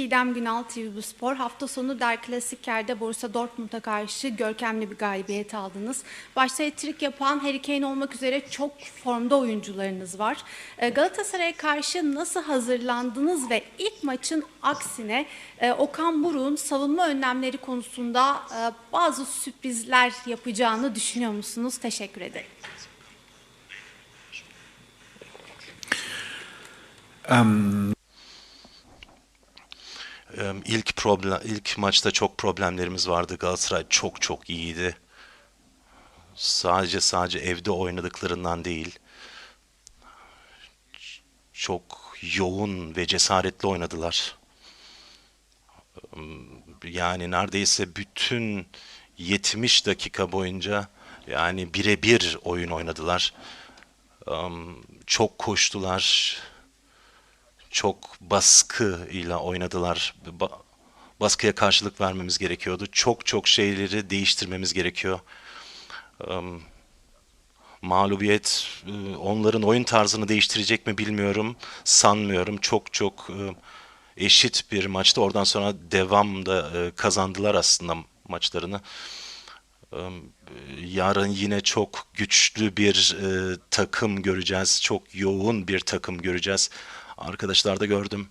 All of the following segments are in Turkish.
Didem Günal TV Spor hafta sonu Der Klasikler'de Borussia Dortmund'a karşı görkemli bir galibiyet aldınız. Başta etrik yapan Harry Kane olmak üzere çok formda oyuncularınız var. Ee, Galatasaray'a karşı nasıl hazırlandınız ve ilk maçın aksine e, Okan Buruk'un savunma önlemleri konusunda e, bazı sürprizler yapacağını düşünüyor musunuz? Teşekkür ederim. Ee, İlk problem ilk maçta çok problemlerimiz vardı. Galatasaray çok çok iyiydi. Sadece sadece evde oynadıklarından değil. Çok yoğun ve cesaretli oynadılar. Yani neredeyse bütün 70 dakika boyunca yani birebir oyun oynadılar. Çok koştular. Çok baskı ile oynadılar. Ba- baskıya karşılık vermemiz gerekiyordu. Çok çok şeyleri değiştirmemiz gerekiyor. Am, mağlubiyet e, onların oyun tarzını değiştirecek mi bilmiyorum. Sanmıyorum. Çok çok e, eşit bir maçtı. Oradan sonra devam da e, kazandılar aslında maçlarını. Yarın yine çok güçlü bir takım göreceğiz. Çok yoğun bir takım göreceğiz. Arkadaşlar da gördüm.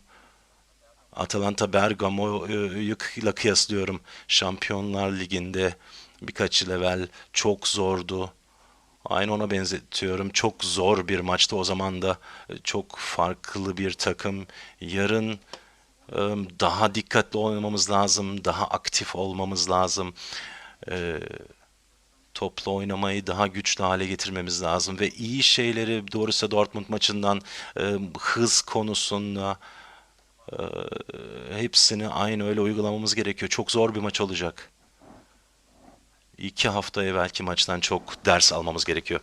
Atalanta Bergamo'yu kıyaslıyorum. Şampiyonlar Ligi'nde birkaç yıl evvel çok zordu. Aynı ona benzetiyorum. Çok zor bir maçtı o zaman da e, çok farklı bir takım. Yarın e, daha dikkatli oynamamız lazım, daha aktif olmamız lazım. E, topla oynamayı daha güçlü hale getirmemiz lazım ve iyi şeyleri Borussia Dortmund maçından e, hız konusunda e, hepsini aynı öyle uygulamamız gerekiyor. Çok zor bir maç olacak. İki hafta evvelki maçtan çok ders almamız gerekiyor.